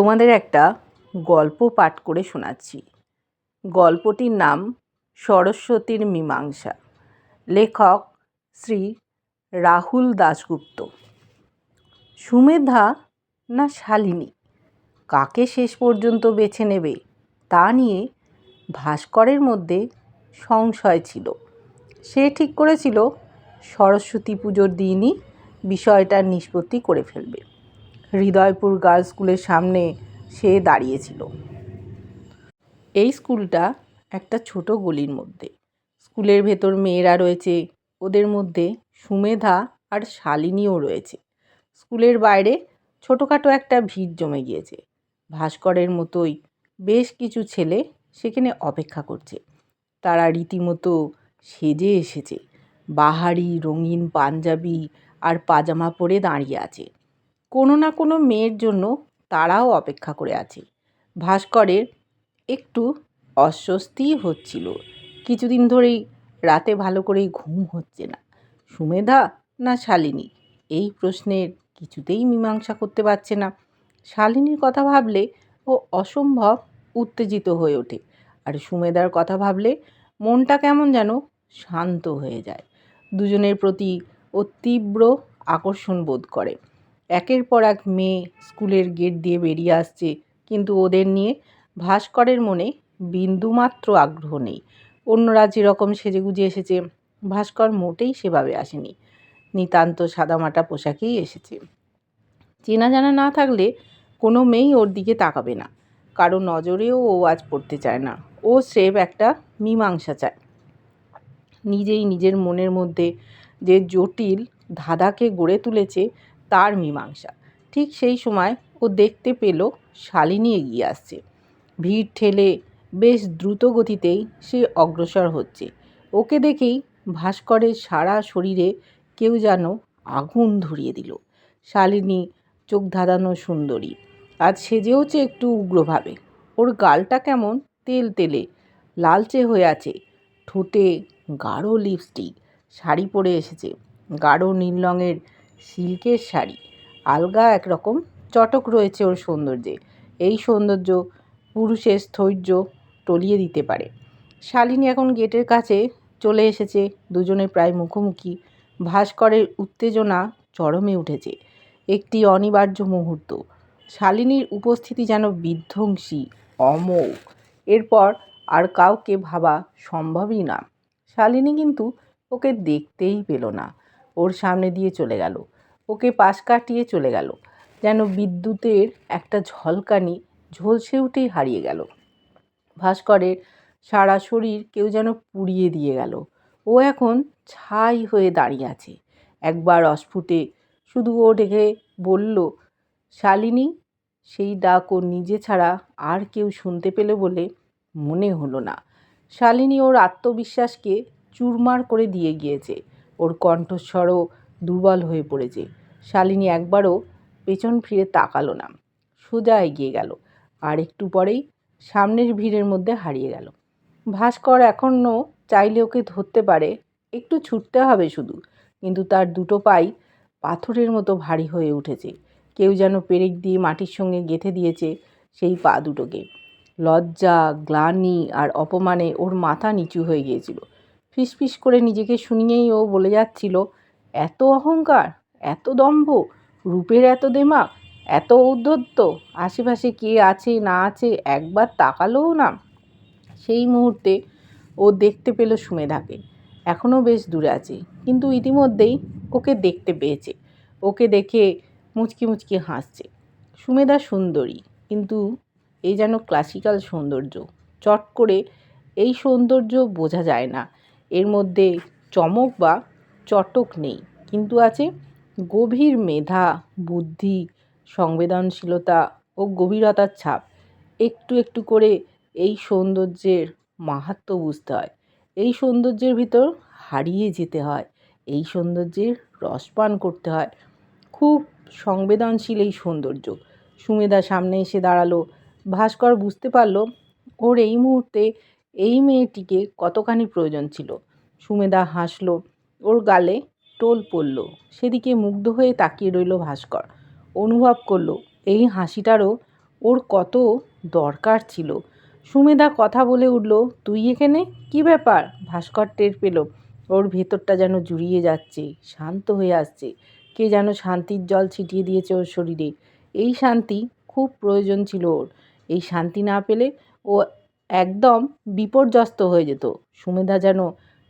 তোমাদের একটা গল্প পাঠ করে শোনাচ্ছি। গল্পটির নাম সরস্বতীর মীমাংসা। লেখক শ্রী রাহুল দাশগুপ্ত। সুমেধা না শালিনী? কাকে শেষ পর্যন্ত বেছে নেবে? তা নিয়ে ভাস্করের মধ্যে সংশয় ছিল। সে ঠিক করেছিল সরস্বতী পুজোর দিনই বিষয়টার নিষ্পত্তি করে ফেলবে। হৃদয়পুর গার্লস স্কুলের সামনে সে দাঁড়িয়েছিল। এই স্কুলটা একটা ছোট গলির মধ্যে। স্কুলের ভেতর মেয়েরা রয়েছে, ওদের মধ্যে সুমেধা আর শালিনীও রয়েছে। স্কুলের বাইরে ছোটোখাটো একটা ভিড় জমে গিয়েছে। ভাস্করের মতোই বেশ কিছু ছেলে সেখানে অপেক্ষা করছে। তারা রীতিমতো সেজে এসেছে। বাহারি, রঙিন পাঞ্জাবি আর পাজামা পরে দাঁড়িয়ে আছে। কোনো না কোনো মেয়ের জন্য তারাও অপেক্ষা করে আছে। ভাস্করের একটু অস্বস্তি হচ্ছিল। কিছুদিন ধরেই রাতে ভালো করেই ঘুম হচ্ছে না। সুমেধা না শালিনী? এই প্রশ্নের কিছুতেই মীমাংসা করতে পারছে না। শালিনীর কথা ভাবলে ও অসম্ভব উত্তেজিত হয়ে ওঠে। আর সুমেধার কথা ভাবলে মনটা কেমন যেন শান্ত হয়ে যায়। দুজনের প্রতি ও তীব্র আকর্ষণ বোধ করে। একের পর এক মেয়ে স্কুলের গেট দিয়ে বেরিয়ে আসছে। কিন্তু ওদের নিয়ে ভাস্করের মনে বিন্দুমাত্র আগ্রহ নেই। অন্যরা যেরকম সেজেগুজে এসেছে। ভাস্কর মোটেই সেভাবে আসেনি। নিতান্ত সাদামাটা পোশাকেই এসেছে। চেনা জানা না থাকলে কোনো মেয়েই ওর দিকে তাকাবে না। কারও নজরেও ও আজ পড়তে চায় না। ও স্রেফ একটা মীমাংসা চায়। নিজেই নিজের মনের মধ্যে যে জটিল ধাঁধাকে গড়ে তুলেছে তার মীমাংসা। ঠিক সেই সময় ও দেখতে পেল শালিনী এগিয়ে আসছে। ভিড় ঠেলে বেশ দ্রুত গতিতেই সে অগ্রসর হচ্ছে। ওকে দেখেই ভাস্করের সারা শরীরে কেউ যেন আগুন ধরিয়ে দিল। শালিনী চোখ ধাঁধানো সুন্দরী। আজ সেজেওছে একটু উগ্রভাবে। ওর গালটা কেমন তেল তেলে, লালচে হয়ে আছে। ঠোঁটে গাঢ় লিপস্টিক শাড়ি পরে এসেছে। গাঢ় নীল রঙের সিল্কের শাড়ি। আলগা একরকম, চটক রয়েছে ওর সৌন্দর্যে। এই সৌন্দর্য পুরুষের স্থৈর্য টলিয়ে দিতে পারে। শালিনী এখন গেটের কাছে চলে এসেছে, দুজনে প্রায় মুখোমুখি। ভাস্করের উত্তেজনা চরমে উঠেছে। একটি অনিবার্য মুহূর্ত। শালিনীর উপস্থিতি যেন বিধ্বংসী, অমোঘ। এরপর আর কাউকে ভাবা সম্ভবই না। শালিনী কিন্তু ওকে দেখতেই পেল না। ওর সামনে দিয়ে চলে গেল। ওকে পাশ কাটিয়ে চলে গেল। যেন বিদ্যুতের একটা ঝলকানি ঝলসে উঠেই হারিয়ে গেল। ভাস্করের সারা শরীর কেউ যেন পুড়িয়ে দিয়ে গেল। ও এখন ছাই হয়ে দাঁড়িয়ে আছে। একবার অস্ফুটে শুধু ও ডেকে বলল, শালিনী, সেই ডাক ও নিজে ছাড়া আর কেউ শুনতে পেলে বলে মনে হলো না। শালিনী ওর আত্মবিশ্বাসকে চুরমার করে দিয়ে গিয়েছে। ওর কণ্ঠস্বরও দুর্বল হয়ে পড়েছে। শালিনী একবারও পেছন ফিরে তাকালো না। সোজা এগিয়ে গেল আর একটু পরেই সামনের ভিড়ের মধ্যে হারিয়ে গেল। ভাস্কর এখনও চাইলে ওকে ধরতে পারে, একটু ছুটতে হবে শুধু, কিন্তু তার দুটো পাই পাথরের মতো ভারী হয়ে উঠেছে। কেউ যেন পেরেক দিয়ে মাটির সঙ্গে গেঁথে দিয়েছে সেই পা দুটোকে। লজ্জা, গ্লানি আর অপমানে ওর মাথা নিচু হয়ে গিয়েছিল। ফিসফিস করে নিজেকে শুনিয়েই ও বলে যাচ্ছিল, এত অহংকার, এত দম্ভ, রূপের এত দেমাক এত ঔদ্ধত্য, আশেপাশে কে আছে, না আছে, একবার তাকালোও না। সেই মুহূর্তে ও দেখতে পেল সুমেধাকে। এখনও বেশ দূরে আছে, কিন্তু ইতিমধ্যেই ওকে দেখতে পেয়েছে। ওকে দেখে মুচকি মুচকি হাসছে। সুমেধা সুন্দরী, কিন্তু এই যেন ক্লাসিক্যাল সৌন্দর্য। চট করে এই সৌন্দর্য বোঝা যায় না। এর মধ্যে চমক বা চটক নেই। কিন্তু আছে গভীর মেধা, বুদ্ধি, সংবেদনশীলতা ও গভীরতার ছাপ। একটু একটু করে এই সৌন্দর্যের মাহাত্ম্য বুঝতে হয়। এই সৌন্দর্যের ভিতর হারিয়ে যেতে হয়। এই সৌন্দর্যের রসপান করতে হয়। খুব সংবেদনশীল এই সৌন্দর্য। সুমেধা সামনে এসে দাঁড়াল। ভাস্কর বুঝতে পারল, ওর এই মুহূর্তে এই মেয়েটিকে কতখানি প্রয়োজন ছিল? সুমেধা হাসলো, ওর গালে টোল পড়ল। সেদিকে মুগ্ধ হয়ে তাকিয়ে রইল ভাস্কর। অনুভব করল, এই হাসিটারও ওর কত দরকার ছিল। সুমেধা কথা বলে উঠল, তুই এখানে? কি ব্যাপার? ভাস্কর টের পেল, ওর ভেতরটা যেন জুড়িয়ে যাচ্ছে, শান্ত হয়ে আসছে। কে যেন শান্তির জল ছিটিয়ে দিয়েছে ওর শরীরে। এই শান্তি খুব প্রয়োজন ছিল ওর। এই শান্তি না পেলে ও একদম বিপর্যস্ত হয়ে যেত। সুমেধা যেন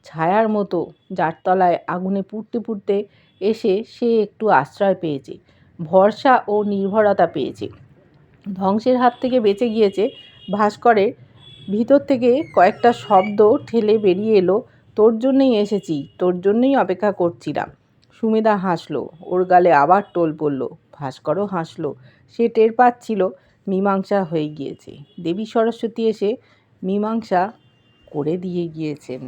ছায়ার মতো যার তলায় আগুনে পুড়তে পুড়তে এসে সে একটু আশ্রয় পেয়েছে, ভরসা ও নির্ভরতা পেয়েছে। ধ্বংসের হাত থেকে বেঁচে গিয়েছে ভাস্করের ভিতর থেকে কয়েকটা শব্দ ঠেলে বেরিয়ে এলো, তোর জন্যই এসেছি, তোর জন্যই অপেক্ষা করছিলাম। সুমেধা হাসলো, ওর গালে আবার টোল পড়ল। ভাস্করও হাসলো, সে টের পাচ্ছিল মীমাংসা হয়ে গিয়েছে। দেবী সরস্বতী এসে মীমাংসা করে দিয়ে গিয়েছেন।